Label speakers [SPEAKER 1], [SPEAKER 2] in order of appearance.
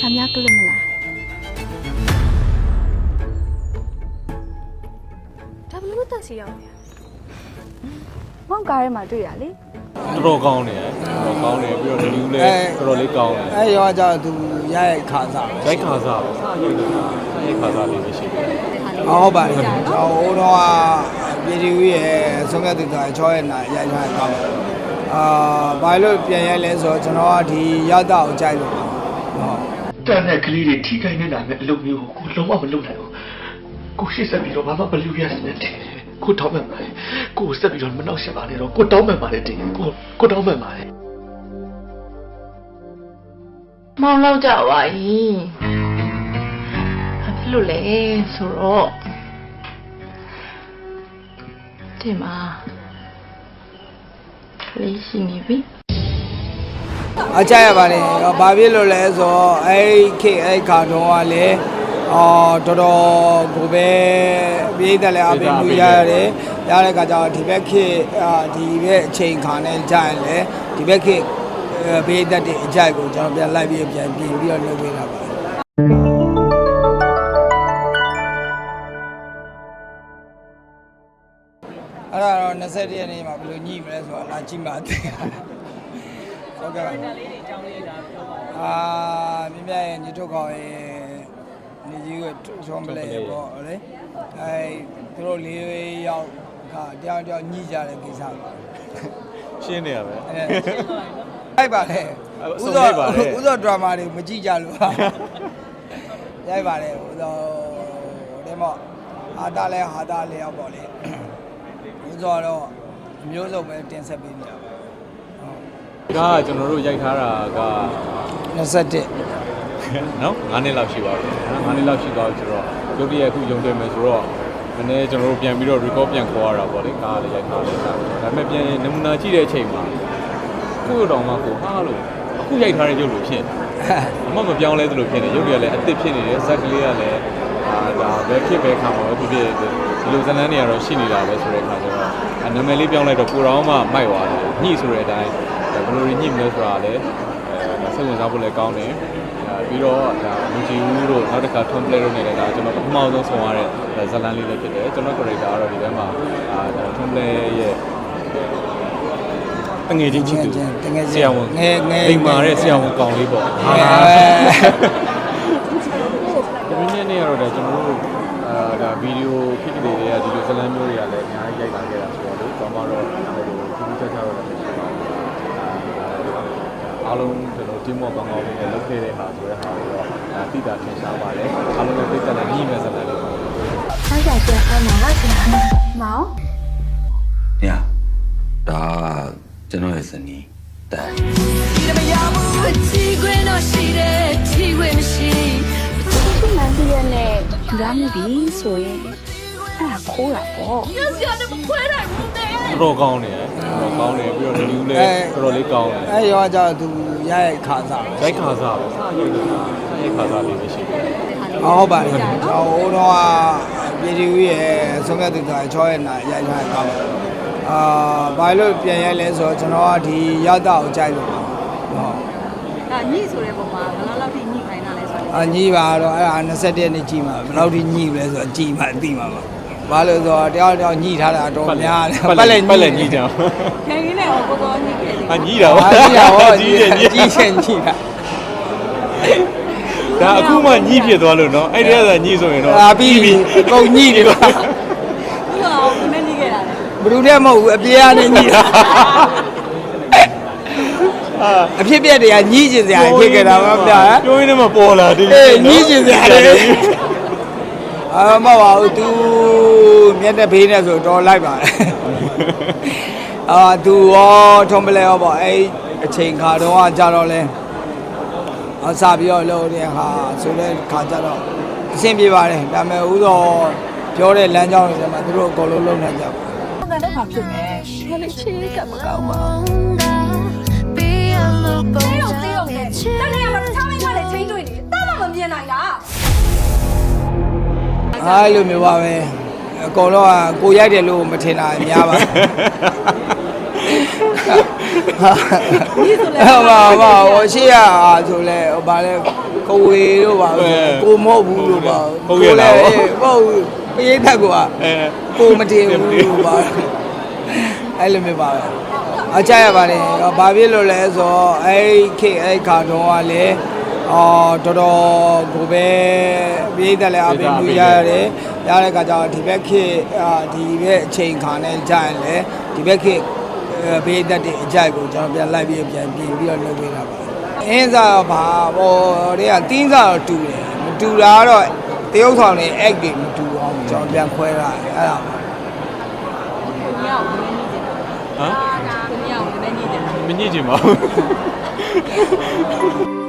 [SPEAKER 1] ခမရကလစ်မလားဒါဘလို့တက်စီရောက်နေမောင်ကားထဲမှာတွေ့ရလေ
[SPEAKER 2] တော်တော်ကောင်းတယ်တော်တော်ကောင်းတယ်ပြီးတော့ review လည်းတော်တော်လေးကောင်းတယ်
[SPEAKER 3] အဲရောကကြောင့်သူရရဲ့ခါစား
[SPEAKER 2] ရိုက်ခါစားပဲစားရိုက်တာစားရိုက်ခါစားလေးပဲရှိတယ်
[SPEAKER 3] ဟုတ်ပါတယ်ကျွန်တော်ဟိုတော့ပြည်သူရဲ့ဆုံးဖြတ်သူကချောရဲ့နာရိုက်ထားကောင်းတယ်အာဘာလို့ပြန်ရိုက်လဲဆိုတော့ကျွန်တော်ကဒီရတာကိုကြိုက်လို့ဟုတ်
[SPEAKER 4] တန်တဲ့ကလေးတွေထိခိုက်နေတာနဲ့အလုပ်မျိုးကိုကိုလုံးဝမလုပ်နိုင်ဘူးကိုရှေ့ဆက်ပြီးတော့ဘာမှမလုပ်ရစနဲ့တင်ကိုတောင်းမှန်ပါတယ်ကိုကိုဆက်ပြီးတော့မနှောက်ရှက်ပါနဲ့တော့ကိုတောင်းမှန်ပါတယ်တင်ကိုကိုတောင်းမှန်ပါတယ်
[SPEAKER 5] မောင်းလောက်ကြပါ၏ဘာဖြစ်လို့လဲဆိုတော့ဒီမှာလေးရှိနေပြီ
[SPEAKER 3] အကြိုက်ရပါတယ်ဘာဖြစ်လို့လဲဆိုတော့အဲ့ခေတ်အဲ့ခါတော့ကလည်းအော်တော်တော်ကိုပဲပြည်သက်လည်းအပင်မှုရရတယ်ရတဲ့ခါကျတော့ဒီဘက်ခေတ်အာဒီဘက်အချိန်ခါနဲ့ကြာရင်လည်းဒီဘက်ခေတ်ပြည်သက်တဲ့အကြိုက်ကိုကျွန်တော်ပြန်လိုက်ပြီးပြန်ပြင်ပြီးတော့လုပ်ပေးတာပါအဲ့ဒါတော့21ရက်နေ့မှာဘယ်လိုညှိမလဲဆိုတာလာကြည့်မှသိတာ ဟုတ်ကဲ့ပါအာမြင်မြရဲ့ညီထုတ်ခေါင်ရဲ့နေကြီးကထုံးပလဲပေါ့လေအဲသူတို့လေးယောက်ကတယောက်တယောက်ညှိကြတဲ့ကိစ္စပါ
[SPEAKER 2] ရှင်းနေရပဲ
[SPEAKER 3] အဲရိုက်ပါလေ
[SPEAKER 2] အဲ့
[SPEAKER 3] ဥ
[SPEAKER 2] ဆုံး
[SPEAKER 3] သော
[SPEAKER 2] ရိုက်ပါလေ
[SPEAKER 3] ဥသောဒရာမာတွေမကြည့်ကြလို့ပါရိုက်ပါလေဥသောဒီမော့ဟာတာလဲဟာတာလဲရောက်ပေါ့လေဥသောတော့အမျိုးစုံပဲတင်ဆက်ပေးနေတာ ပါ
[SPEAKER 2] ဒါကကျွန်တော်တို့ရိုက်ထားတာက
[SPEAKER 3] 21
[SPEAKER 2] နော်9နှစ်လောက်ရှိပါပြီ9နှစ်လောက်ရှိသွားပြီဆိုတော့ရုပ်တရက်အခုရုံတွေ့မယ်ဆိုတော့နည်းနည်းကျွန်တော်တို့ပြန်ပြီးတော့ record ပြန်ခေါ်ရတာပေါ့လေကားလေးရိုက်ထားလိုက်တာဒါပေမဲ့ပြန်နမူနာကြည့်တဲ့အချိန်မှာခုတော့မှကိုဟာလို့အခုရိုက်ထားတဲ့ရုပ်လိုဖြစ်နေအမမပြောင်းလဲသလိုဖြစ်နေရုပ်တွေကလည်းအစ်စ်ဖြစ်နေတယ်ဇက်ကလေးကလည်းအာဒါပဲဖြစ်ပဲခံပါပဲဖြစ်ဖြစ်ဒီလိုဇလန်းတွေကတော့ရှိနေတာပဲဆိုတဲ့အခါကျတော့နာမည်လေးပြောင်းလိုက်တော့ကိုတော်မှမိုက်သွားတယ်ညှိဆိုတဲ့အတိုင်း ဘယ်လိုညှိမလဲဆိုတာလည်းအဲစိတ်ဝင်စားဖို့လည်းကောင်းတယ်အဲပြီးတော့ဒါမူဂျီဦးတို့နောက်တစ်ခါ Tom Play တို့နဲ့လည်းဒါကျွန်တော်ပထမဆုံးဆောင်ရတဲ့ဇလန်လေးလည်းဖြစ်တယ်ကျွန်တော် character ကတော့ဒီထဲမှာအာဒါ Tom Play ရဲ့တငယ်ချင်းချစ်သူ
[SPEAKER 3] တငယ်ချင်း
[SPEAKER 2] ဆရာဝန်
[SPEAKER 3] ငယ်ငယ်
[SPEAKER 2] အိမ်မာတဲ့ဆရာဝန်ကောင်လေးပေါ့ဟာ
[SPEAKER 3] အဲ
[SPEAKER 2] ဒီနေ့နေ့ကတော့ဒါကျွန်တော်တို့အာဒါဗီဒီယိုခစ်ကလေးတွေကဒီလိုဇလန်မျိုးတွေကလည်းအများကြီးရိုက်လာခဲ့တာဆိုတော့လေကျွန်တော်တို့ဟိုထူးထူးခြားခြားတော့လည်းမရှိပါဘူး အားလုံးကျွန်တော် team work ကောင်းကောင်းလေးနဲ့လုပ်ခဲ့တဲ့ဟာဆိုတဲ့ဟာကိုတော့အာတိတာထင်ရှားပါတယ်အားလုံးလည်းပြည့်တဲ့ညီမဲ့ဇလန်လေးပါ
[SPEAKER 1] ဆက်ကြပြန်အမောင်မောင်။
[SPEAKER 6] ညာဒါကျွန်တော်ရဲ့ဇနီးတန်
[SPEAKER 1] ရှိမှန်းသိရနဲ့ဒူရမိပြီဆိုရင် အဲ့ဒါခိုးတာပေါ့
[SPEAKER 2] တော်တော်ကောင်းတယ်တော်တော်ကောင်းတယ်ပြီးတော့ review လည်းတော်တော်လေးကောင်းတယ်
[SPEAKER 3] အဲရောကကြောင့်သူရရဲ့ခါစား
[SPEAKER 2] ရိုက်ခါစားပဲစားရိုက်တာစားရိုက်ခါစားလေးပဲရှိတယ်
[SPEAKER 3] ဟုတ်ပါတယ်ကျွန်တော်ဟိုတော့ပြည်သူရဲ့ဆုံးဖြတ်သူကချောရဲ့နာရိုက်ထားကောင်းတယ်အာဘာလို့ပြန်ရိုက်လဲဆိုတော့ကျွန်တော်ကဒီရတာကိုကြိုက်လို့ပါဟုတ်
[SPEAKER 7] အာညိဆိုတဲ့ပုံမှာဘယ်လောက်လောက်ထိညိခိုင်းတာလဲဆိုတော့
[SPEAKER 3] အညီပါတော့အဲ့ဒါ21ရက်နေ့ကြည့်မှာဘယ်လောက်ထိညှိလဲဆိုတော့ကြည့်မှသိမှာပါ ဘာလို့ဆိုတော့တယောက်တယောက်ညှိထားတာတော့များတယ်
[SPEAKER 2] ပတ်လက်ပတ်လက်ညီကြ
[SPEAKER 7] ခိုင်းရင်းနဲ့ဟောကောကောညိခဲ့တယ်
[SPEAKER 2] အညီတာပါ
[SPEAKER 3] အာညှိတာဟော
[SPEAKER 2] ကြီးတယ်ညီ
[SPEAKER 3] ကြီးချင်ညှိတာ
[SPEAKER 2] ဒါအခုမှညီဖြစ်သွားလို့နော်အဲ့ဒီကသာညီဆိုရင်တော့
[SPEAKER 3] အာပြီးပြီအကုန်ညှိတယ်ပါ
[SPEAKER 7] သူကဟောဘယ်နဲ့ညိခဲ့တာလဲ
[SPEAKER 3] ဘယ်သူတည်းမဟုတ်ဘူးအပြေကနေညှိတာအဖြစ်ပြက်တွေကညှိကျင်စရာဖြစ်ခဲ့တာပါဗျာ
[SPEAKER 2] ပြောရင်းနဲ့မှပေါ်လာတယ်
[SPEAKER 3] အေးညှိကျင်စရာလေ အာမဟုတ်ပါဘူး तू မျက်နှာဖေးနေဆိုတော့လိုက်ပါအာ तू ရောထုံးပလဲရောပေါ့အဲ့အချိန်ခါတော့ကကြတော့လဲအစားပြီးတော့လို့တဲ့ဟာဆိုတဲ့ခါကြတော့အဆင်ပြေပါတယ်ဒါပေမဲ့ဥသောပြောတဲ့လမ်းကြောင်းတွေမှာသူတို့အကုန်လုံးလုံနိုင်ကြပါ
[SPEAKER 1] ငါတော့မှဖြစ်မယ်ခလေးချေကမကောင်းပါ
[SPEAKER 8] တေး
[SPEAKER 3] အားလိုမျိုးပါပဲအကုန်လုံးကကိုရိုက်တယ်လို့မထင်တာများပါ
[SPEAKER 7] ညီဆိုလဲ
[SPEAKER 3] ဟောပါပါဟိုရှိရအာဆိုလဲဟိုဗာလဲကိုဝေတို့ပါကိုမဟုတ်ဘူးလို့ပါဟုတ်ပိဋကကွာ
[SPEAKER 2] အဲ
[SPEAKER 3] ကိုမတည်ဘူးလို့ပါအဲ့လိုမျိုးပါပဲအကြရပါတယ်ဘာဖြစ်လို့လဲဆိုတော့အဲ့ခေအဲ့ခါတော့ကလည်း အော်တော်တော်ကိုပဲပြည်သက်လည်းအပင်မှုရရတယ်ရတဲ့ခါကျတော့ဒီဘက်ခေအာဒီဘက်အချိန်ခါနဲ့ကြာရင်လည်းဒီဘက်ခေဘေးသက်တဲ့အကြိုက်ကိုကျွန်တော်ပြန်လိုက်ပြီးပြန်ပြင်ပြီးတော့လုပ်ပေးတာပါအင်းစားဘာဘောတွေကတင်းစားတော့တူတယ်မတူတာကတော့တရုပ်ဆောင်နေ act တွေမတူအောင်ကျွန်တော်ပြန်ခွဲတာအဲ့ဒါပါ
[SPEAKER 7] ကိုညီအောင်နည်းနည်းညီတယ်
[SPEAKER 2] ဟမ်
[SPEAKER 7] ကိုညီအောင်နည်းနည်းညီတယ်
[SPEAKER 2] မညစ်ချင်ပါဘူး